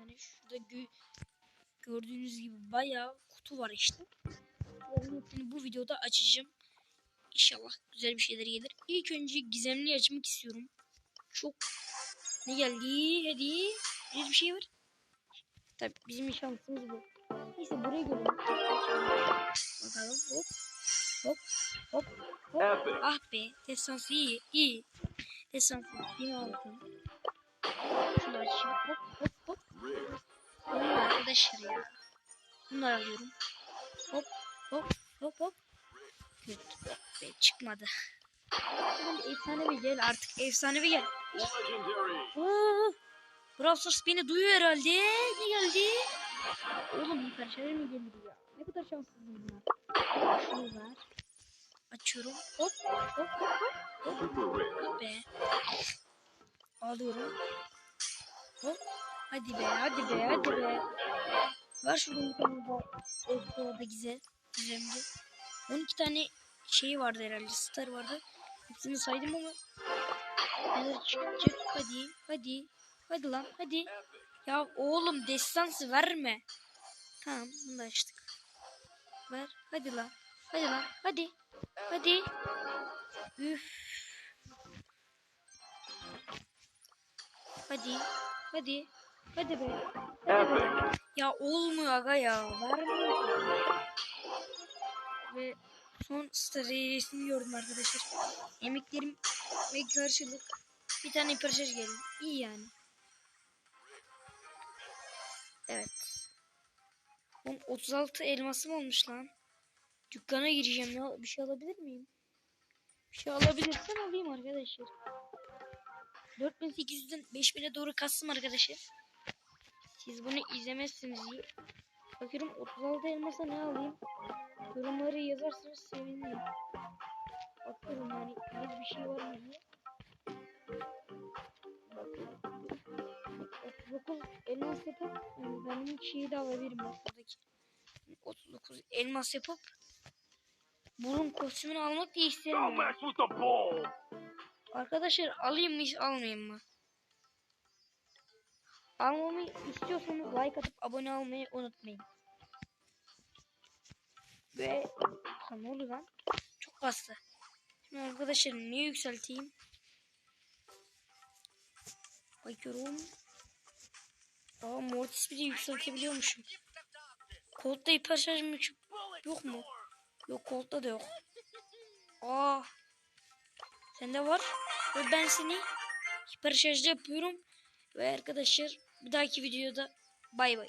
Yani şurada gö gördüğünüz gibi bayağı kutu var işte. Onların hepsini bu videoda açacağım. İnşallah güzel bir şeyler gelir. İlk önce gizemli açmak istiyorum. Çok ne geldi? Hadi. Bir bir şey var. Tabii bizim şansımız bu. Neyse buraya gelelim. Bakalım hop. Hop. Hop. Hop. Ah be. Destansı iyi. iyi. Destansı. Yine aldım. Hop hop hop. Bunlar arkadaşlar ya. Bunları alıyorum. Hop hop hop hop. Kötü. Be, çıkmadı. Oğlum efsanevi gel artık. Efsanevi gel. Oo, Brawl Stars beni duyuyor herhalde. Ne geldi? Oğlum yukarı şeyler mi gelir ya? Ne kadar şanssızım bunlar. Şunu ver. Açıyorum. Hop hop hop hop. Rare. Be. Alıyorum. Hop. Hadi be hadi be hadi be. Ver şuradan bir tane daha. Ortada güzel. Güzeldi. 12 tane şey vardı herhalde. Star vardı. Hepsini saydım ama. Hadi. Hadi. Hadi lan hadi. Ya oğlum destansı verme. Tamam bunu da açtık. Ver. Hadi lan. Hadi lan. Hadi. Hadi. Üf. Hadi. Hadi. Hadi be. Hadi be. Ya olmuyor aga ya. Vermiyor. Ve son stratejisini gördüm arkadaşlar. Emeklerim ve karşılık bir tane hiperşarj geldi. İyi yani. Evet. Oğlum 36 elmasım olmuş lan. Dükkana gireceğim ya. Bir şey alabilir miyim? Bir şey alabilirsem alayım arkadaşlar. 4800'den 5000'e doğru kastım arkadaşlar. Siz bunu izlemezsiniz diye. Bakıyorum 36 elmasa ne alayım? Yorumları yazarsanız sevinirim. Bakıyorum yani bir şey var mı diye. Bakıyorum. 39 elmas yapıp yani benim şeyi de alabilirim bak buradaki. 39 elmas yapıp burun kostümünü almak da isterim. Arkadaşlar alayım mı almayayım mı? Almamı istiyorsanız like atıp abone olmayı unutmayın. Ve ne oldu lan? Çok bastı. Şimdi arkadaşlar niye yükselteyim? Bakıyorum. Aa Mortis bile yükseltebiliyormuşum. Colt'ta hiper şarj yok mu? Yok Colt'ta da yok. Aa Sende var. Ve ben seni hiper şarjda yapıyorum. Ve arkadaşlar bir dahaki videoda bay bay.